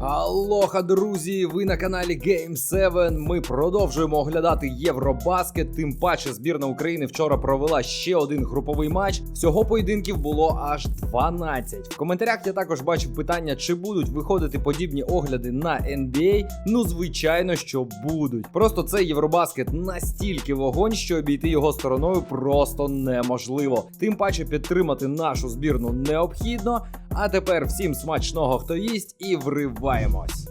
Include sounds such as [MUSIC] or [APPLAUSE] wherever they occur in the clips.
Алоха, друзі! Ви на каналі Game 7. Ми продовжуємо оглядати Євробаскет. Тим паче збірна України вчора провела ще один груповий матч. Всього поєдинків було аж 12. В коментарях я також бачив питання, чи будуть виходити подібні огляди на NBA. Ну, звичайно, що будуть. Просто цей Євробаскет настільки вогонь, що обійти його стороною просто неможливо. Тим паче підтримати нашу збірну необхідно. А тепер всім смачного, хто їсть, і вриваємось.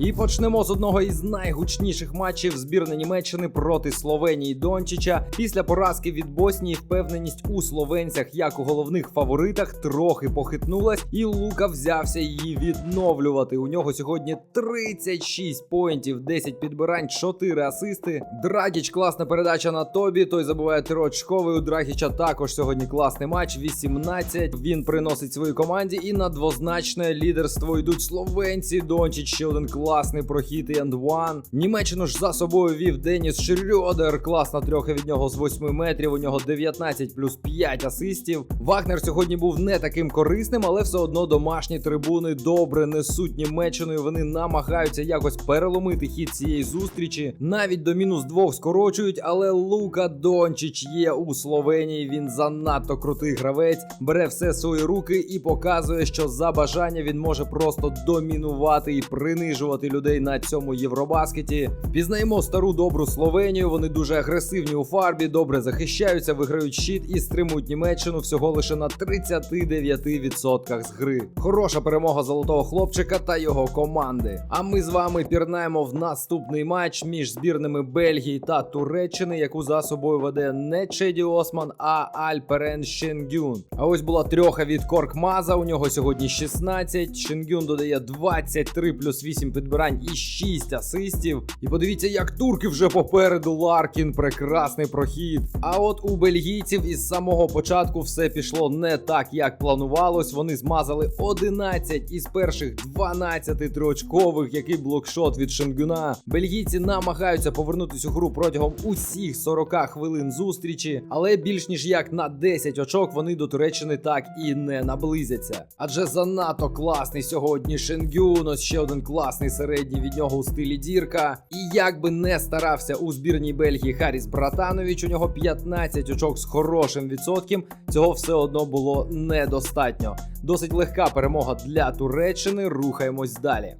І почнемо з одного із найгучніших матчів збірної Німеччини проти Словенії Дончича. Після поразки від Боснії впевненість у словенцях, як у головних фаворитах, трохи похитнулась, і Лука взявся її відновлювати. У нього сьогодні 36 поінтів, 10 підбирань, 4 асисти. Драгіч класна передача на Тобі. Той забуває трьохочковий. У Драгіча також сьогодні класний матч. 18. Він приносить своїй команді і на двозначне лідерство йдуть словенці. Дончич ще один класний прохід і ендван. Німеччину ж за собою вів Деніс Шрьодер. Класна трьоха від нього з 8 метрів. У нього 19 плюс 5 асистів. Вагнер сьогодні був не таким корисним, але все одно домашні трибуни добре несуть Німеччиною. Вони намагаються якось переломити хід цієї зустрічі. Навіть до мінус двох скорочують, але Лука Дончич є у Словенії. Він занадто крутий гравець, бере все свої руки і показує, що за бажання він може просто домінувати і принижувати людей на цьому Євробаскеті. Впізнаємо стару добру Словенію. Вони дуже агресивні у фарбі, добре захищаються, виграють щит і стримують Німеччину всього лише на 39% з гри. Хороша перемога золотого хлопчика та його команди. А ми з вами пірнаємо в наступний матч між збірними Бельгії та Туреччини, яку за собою веде не Чеді Осман, а Альперен Шенгюн. А ось була трьоха від Коркмаза. У нього сьогодні 16. Шенгюн додає 23 плюс 8 підбирань і 6 асистів. І подивіться, як турки вже попереду. Ларкін, прекрасний прохід. А от у бельгійців із самого початку все пішло не так, як планувалось. Вони змазали 11 із перших 12 триочкових, який блокшот від Шенгюна. Бельгійці намагаються повернутись у гру протягом усіх 40 хвилин зустрічі, але більш ніж як на 10 очок вони до Туреччини так і не наблизяться. Адже занадто класний сьогодні Шенгюн, ось ще один класний середній від нього у стилі дірка. І як би не старався у збірній Бельгії Харіс Братанович, у нього 15 очок з хорошим відсотком. Цього все одно було недостатньо. Досить легка перемога для Туреччини. Рухаємось далі.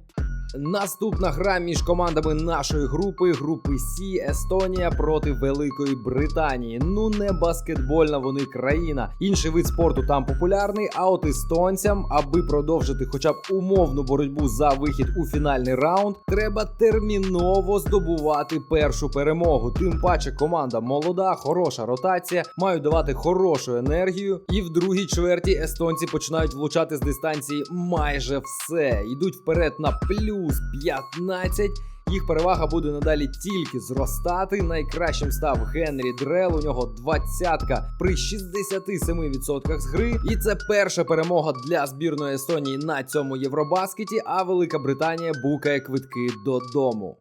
Наступна гра між командами нашої групи, групи Сі, Естонія проти Великої Британії. Ну не баскетбольна вони країна. Інший вид спорту там популярний. А от естонцям, аби продовжити хоча б умовну боротьбу за вихід у фінальний раунд, треба терміново здобувати першу перемогу. Тим паче команда молода, хороша ротація, мають давати хорошу енергію. І в другій чверті естонці починають влучати з дистанції майже все. Йдуть вперед на плюс 15. Їх перевага буде надалі тільки зростати. Найкращим став Генрі Дрел. У нього двадцятка при 67% з гри. І це перша перемога для збірної Естонії на цьому Євробаскеті. А Велика Британія букає квитки додому.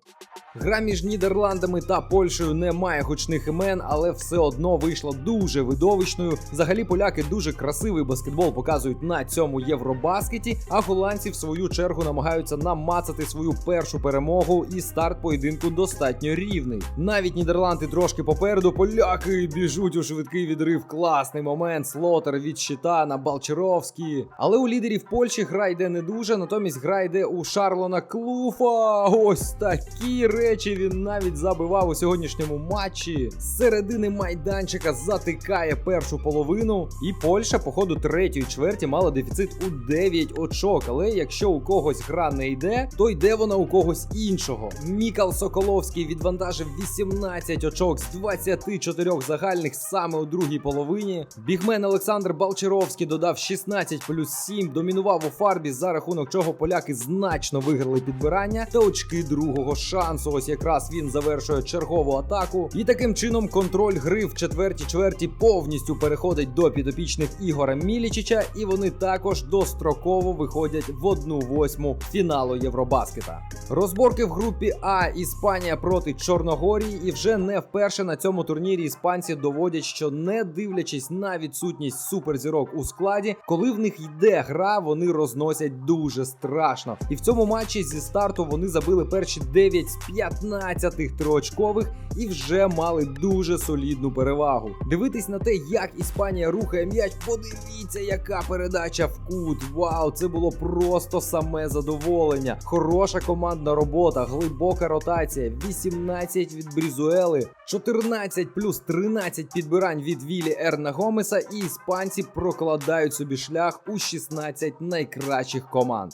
Гра між Нідерландами та Польщею не має гучних імен, але все одно вийшла дуже видовищною. Взагалі поляки дуже красивий баскетбол показують на цьому Євробаскеті. А голландці в свою чергу намагаються намацати свою першу перемогу, і старт поєдинку достатньо рівний. Навіть Нідерланди трошки попереду. Поляки біжуть у швидкий відрив. Класний момент. Слотер від щита на Балчеровський. Але у лідерів Польщі гра йде не дуже. Натомість гра йде у Шарлона Клуфа. Ось такі речі він навіть забивав у сьогоднішньому матчі. З середини майданчика затикає першу половину. І Польща по ходу третьої чверті мала дефіцит у 9 очок. Але якщо у когось гра не йде, то йде вона у когось іншого. Мікал Соколовський відвантажив 18 очок з 24 загальних саме у другій половині. Бігмен Олександр Балчеровський додав 16 плюс 7, домінував у фарбі, за рахунок чого поляки значно виграли підбирання та очки другого шансу. Ось якраз він завершує чергову атаку. І таким чином контроль гри в четвертій чверті повністю переходить до підопічних Ігора Мілічича, і вони також достроково виходять в одну восьму фіналу Євробаскета. Розборки в групі групі А Іспанія проти Чорногорії, і вже не вперше на цьому турнірі іспанці доводять, що не дивлячись на відсутність суперзірок у складі, коли в них йде гра, вони розносять дуже страшно. І в цьому матчі зі старту вони забили перші 9 з 15 триочкових і вже мали дуже солідну перевагу. Дивитись на те, як Іспанія рухає м'яч, подивіться, яка передача в кут. Вау, це було просто саме задоволення. Хороша командна робота, глибока ротація, 18 від Брізуели, 14 плюс 13 підбирань від Вілі Ерна Гомеса, і іспанці прокладають собі шлях у 16 найкращих команд.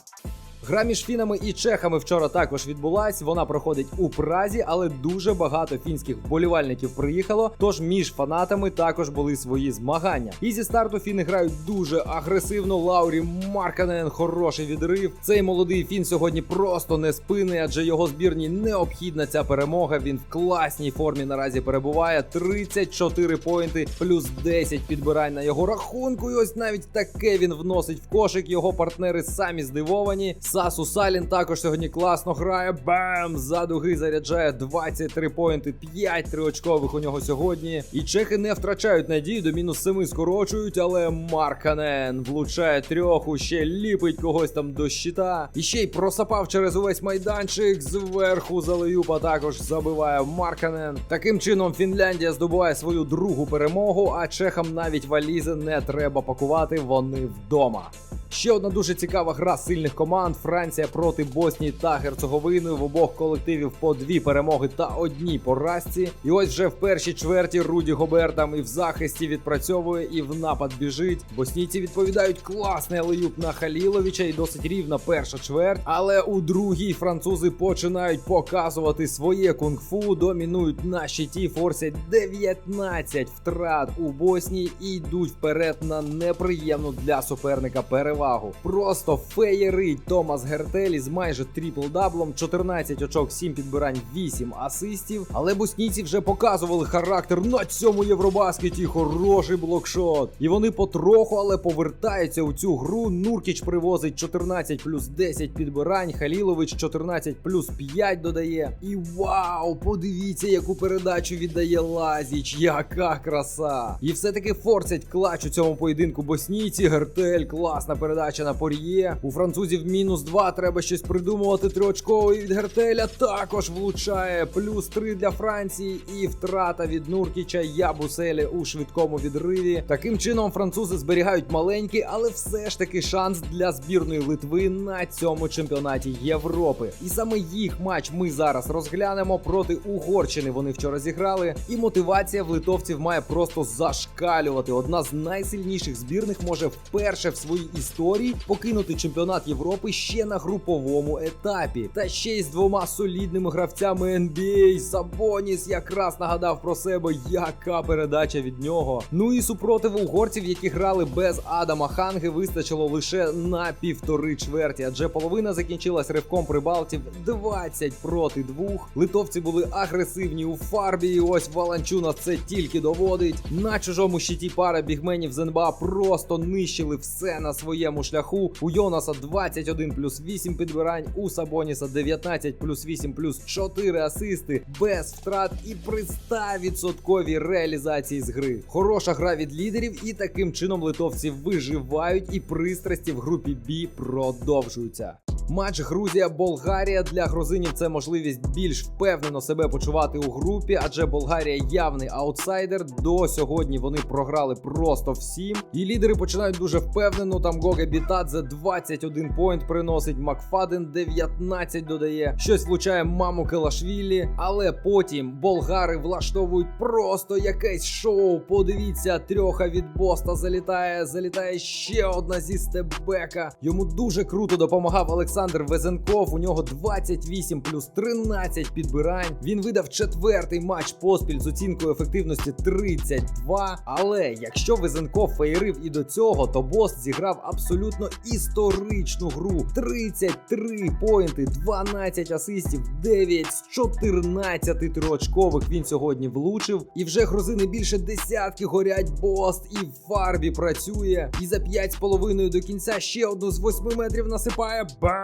Гра між фінами і чехами вчора також відбулась. Вона проходить у Празі, але дуже багато фінських вболівальників приїхало. Тож між фанатами також були свої змагання. І зі старту фіни грають дуже агресивно. Лаурі Марканен хороший відрив. Цей молодий фін сьогодні просто не спини, адже його збірні необхідна ця перемога. Він в класній формі наразі перебуває. 34 поінти, плюс 10 підбирань на його рахунку. І ось навіть таке він вносить в кошик. Його партнери самі здивовані. Сасу Салін також сьогодні класно грає. Бам! За дуги заряджає 23 поінти, 5 триочкових у нього сьогодні. І чехи не втрачають надію, до мінус 7 скорочують, але Марканен влучає трьоху, ще ліпить когось там до щита. І ще й просапав через увесь майданчик. Зверху залеюпа також забиває Марканен. Таким чином Фінляндія здобуває свою другу перемогу, а чехам навіть валізи не треба пакувати, вони вдома. Ще одна дуже цікава гра сильних команд. Франція проти Боснії та Герцеговини. В обох колективів по дві перемоги та одній поразці. І ось вже в першій чверті Руді Гобер там і в захисті відпрацьовує, і в напад біжить. Боснійці відповідають класний алеюб на Халіловича і досить рівна перша чверть. Але у другій французи починають показувати своє кунг-фу, домінують на щиті, форсять 19 втрат у Боснії і йдуть вперед на неприємну для суперника перевагу. Просто феєрить Томас Гертелі з майже трипл-даблом, 14 очок, 7 підбирань, 8 асистів. Але боснійці вже показували характер на цьому євробаскеті. Хороший блокшот. І вони потроху, але повертаються у цю гру. Нуркіч привозить 14 плюс 10 підбирань. Халілович 14 плюс 5 додає. І вау! Подивіться, яку передачу віддає Лазіч. Яка краса! І все-таки форсять клач у цьому поєдинку боснійці. Гертель, класна передача на пор'є. У французів мінус 2. Треба щось придумувати. Триочковий від Гертеля також влучає. Плюс 3 для Франції. І втрата від Нуркіча Ябуселі у швидкому відриві. Таким чином французи зберігають маленький, але все ж таки шанс для збірної Литви на цьому чемпіонаті Європи. І саме їх матч ми зараз розглянемо проти Угорщини. Вони вчора зіграли. І мотивація в литовців має просто зашкалювати. Одна з найсильніших збірних може вперше в своїй історії покинути чемпіонат Європи ще на груповому етапі. Та ще й з двома солідними гравцями NBA. Сабоніс якраз нагадав про себе, яка передача від нього. Ну і супротиву угорців, які грали без Адама Ханги, вистачило лише на півтори чверті, адже половина закінчилась ривком прибалтів 20 проти 2. Литовці були агресивні у фарбі. і Ось Валанчуна це тільки доводить. На чужому щиті пара бігменів з НБА просто нищили все на своєму шляху. У Йонаса 21 плюс 8 підбирань, у Сабоніса 19 плюс 8 плюс 4 асисти без втрат і при 100% реалізації з гри. Хороша гра від лідерів, і таким чином литовці виживають, і пристрасті в групі Бі продовжуються. Матч Грузія-Болгарія для грузинів це можливість більш впевнено себе почувати у групі, адже Болгарія явний аутсайдер. До сьогодні вони програли просто всім. І лідери починають дуже впевнено. Там Гоге Бітадзе 21 поінт приносить. Макфаден 19 додає. Щось влучає маму Келашвілі. Але потім болгари влаштовують просто якесь шоу. Подивіться, трьоха від Боста залітає. Залітає ще одна зі стебека. Йому дуже круто допомагав Олександр. Олександр Везенков. У нього 28 плюс 13 підбирань. Він видав четвертий матч поспіль з оцінкою ефективності 32. Але якщо Везенков феєрив і до цього, то Бост зіграв абсолютно історичну гру: 33 поінти, 12 асистів, 9 з 14 триочкових він сьогодні влучив. І вже грузини більше десятки горять. Бост і в фарбі працює. І за 5,5 до кінця ще одну з 8 метрів насипає. Бам!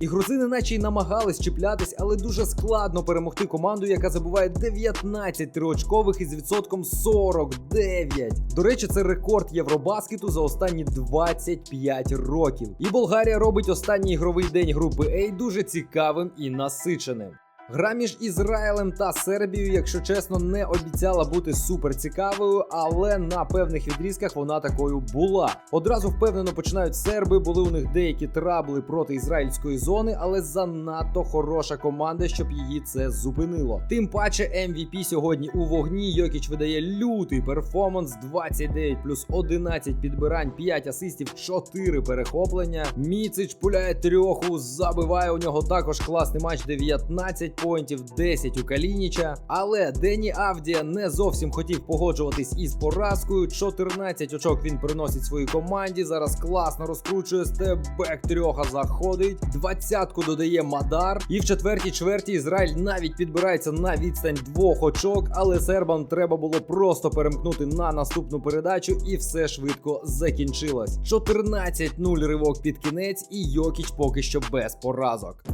І грузини наче й намагались чіплятись, але дуже складно перемогти команду, яка забуває 19 триочкових із відсотком 49. До речі, це рекорд Євробаскету за останні 25 років. І Болгарія робить останній ігровий день групи A дуже цікавим і насиченим. Гра між Ізраїлем та Сербією, якщо чесно, не обіцяла бути супер цікавою, але на певних відрізках вона такою була. Одразу впевнено починають серби. Були у них деякі трабли проти ізраїльської зони, але занадто хороша команда, щоб її це зупинило. Тим паче MVP сьогодні у вогні. Йокіч видає лютий перформанс: 29 плюс 11 підбирань, 5 асистів, 4 перехоплення. Міцич пуляє трьоху, забиває у нього також класний матч 19 поінтів, 10 у Калініча. Але Дені Авдія не зовсім хотів погоджуватись із поразкою. 14 очок він приносить своїй команді. Зараз класно розкручує степбек трьоха заходить. Двадцятку додає Мадар. І в четвертій чверті Ізраїль навіть підбирається на відстань двох очок. Але сербам треба було просто перемкнути на наступну передачу, і все швидко закінчилось. 14-0 ривок під кінець, і Йокіч поки що без поразок.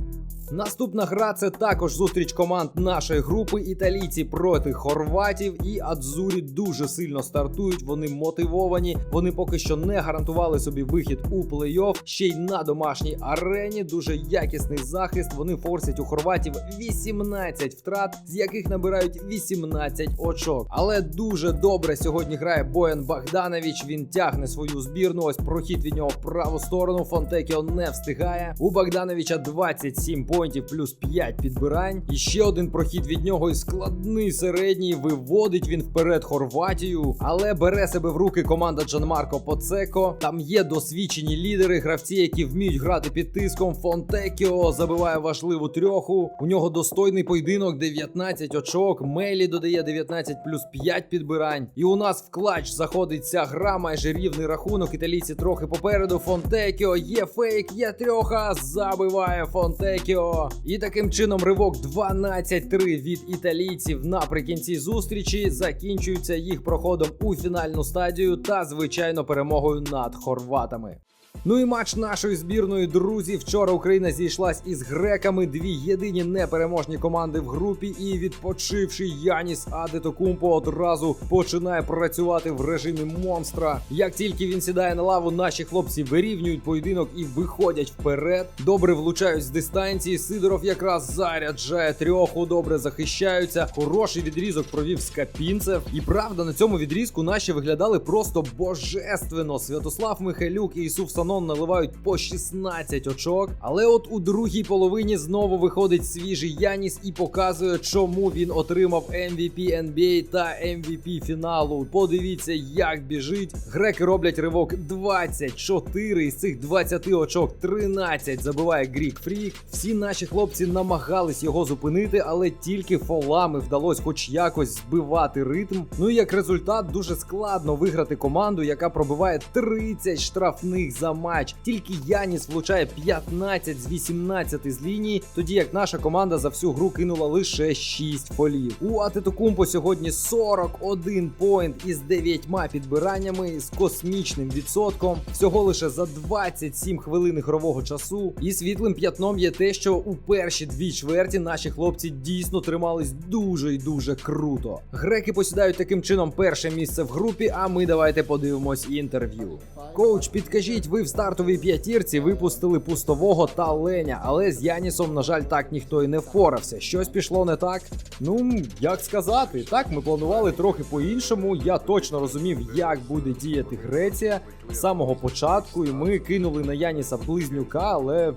Наступна гра це також зустріч команд нашої групи. Італійці проти хорватів. І Адзурі дуже сильно стартують. Вони мотивовані. Вони поки що не гарантували собі вихід у плей-офф. Ще й на домашній арені. Дуже якісний захист. Вони форсять у хорватів 18 втрат, з яких набирають 18 очок. Але дуже добре сьогодні грає Боян Богданович. Він тягне свою збірну. Ось прохід від нього в праву сторону. Фонтекіо не встигає. У Богдановича 27 поінтів плюс 5 підбирань. І ще один прохід від нього і складний середній. Виводить він вперед Хорватію. Але бере себе в руки команда Джанмарко Поцеко. Там є досвідчені лідери, гравці, які вміють грати під тиском. Фонтекіо забиває важливу трьоху. У нього достойний поєдинок, 19 очок. Мелі додає 19 плюс 5 підбирань. І у нас в клач заходить ця гра, майже рівний рахунок. Італійці трохи попереду. Фонтекіо є фейк, є трьоха. Забиває Фонтекіо. І таким чином ривок 12-3 від італійців наприкінці зустрічі закінчується їх проходом у фінальну стадію та звичайно перемогою над хорватами. Ну і матч нашої збірної друзі. Вчора Україна зійшлась із греками. Дві єдині непереможні команди в групі. І відпочивши Яніс Адетокумпо одразу починає працювати в режимі монстра. Як тільки він сідає на лаву, наші хлопці вирівнюють поєдинок і виходять вперед. Добре влучають з дистанції. Сидоров якраз заряджає трьоху, добре захищаються. Хороший відрізок провів Скапінцев. І правда, на цьому відрізку наші виглядали просто божественно. Святослав Михайлюк і Ісуф Санон наливають по 16 очок. Але от у другій половині знову виходить свіжий Яніс і показує, чому він отримав MVP NBA та MVP фіналу. Подивіться, як біжить. Греки роблять ривок 24 із цих 20 очок 13 забиває Грік Фрік. Всі наші хлопці намагались його зупинити, але тільки фолами вдалося хоч якось збивати ритм. Ну і як результат, дуже складно виграти команду, яка пробиває 30 штрафних за матч. Тільки Яніс влучає 15 з 18 з лінії, тоді як наша команда за всю гру кинула лише 6 фолів. У Атетокумпо сьогодні 41 поінт із 9 підбираннями з космічним відсотком. Всього лише за 27 хвилин ігрового часу. І світлим п'ятном є те, що у перші дві чверті наші хлопці дійсно тримались дуже і дуже круто. Греки посідають таким чином перше місце в групі. А ми давайте подивимось інтерв'ю. Коуч, підкажіть, ви в стартовій п'ятірці випустили пустового та Леня, але з Янісом, на жаль, так ніхто і не впорався. Щось пішло не так. Ну як сказати, так ми планували трохи по-іншому. Я точно розумів, як буде діяти Греція з самого початку, і ми кинули на Яніса близнюка, але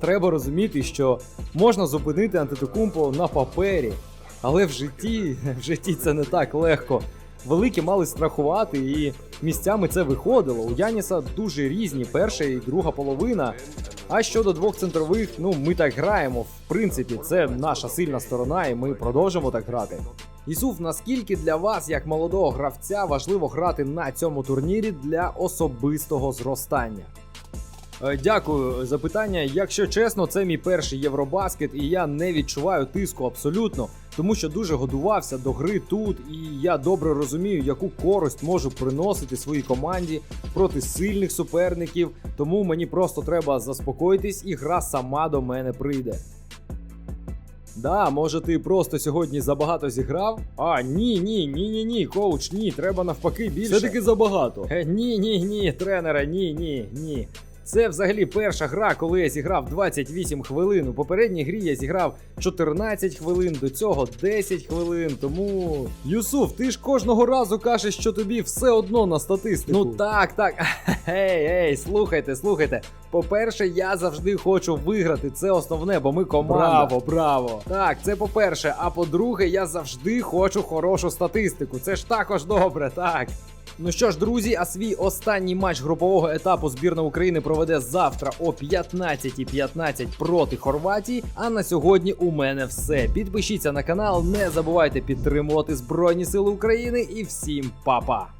треба розуміти, що можна зупинити антитокумпо на папері. Але в житті, [LAUGHS] в житті це не так легко. Великі мали страхувати, і місцями це виходило. У Яніса дуже різні перша і друга половина. А щодо двох центрових, ну ми так граємо. В принципі, це наша сильна сторона, і ми продовжимо так грати. Ісуф, наскільки для вас, як молодого гравця, важливо грати на цьому турнірі для особистого зростання? Е, Дякую за питання. Якщо чесно, це мій перший Євробаскет, і я не відчуваю тиску абсолютно, тому що дуже годувався до гри тут, і я добре розумію, яку користь можу приносити своїй команді проти сильних суперників. Тому мені просто треба заспокоїтись, і гра сама до мене прийде. Да, може ти просто сьогодні забагато зіграв? А, ні, ні, ні, ні, ні, коуч, ні, треба навпаки більше. Все-таки забагато. Е, Ні, ні, ні, тренера, ні, ні, ні. Це взагалі перша гра, коли я зіграв 28 хвилин. У попередній грі я зіграв 14 хвилин, до цього 10 хвилин. Тому. Юсуф, ти ж кожного разу кажеш, що тобі все одно на статистику. Ну так, так. [LAUGHS] Ей, ей, слухайте, слухайте. По-перше, я завжди хочу виграти. Це основне, бо ми команда. браво, браво. Так, це по-перше. А по-друге, я завжди хочу хорошу статистику. Це ж також добре, так. Ну що ж, друзі, а свій останній матч групового етапу збірна України проведе завтра о 15.15 проти Хорватії. А на сьогодні у мене все. Підпишіться на канал, не забувайте підтримувати Збройні Сили України і всім па-па!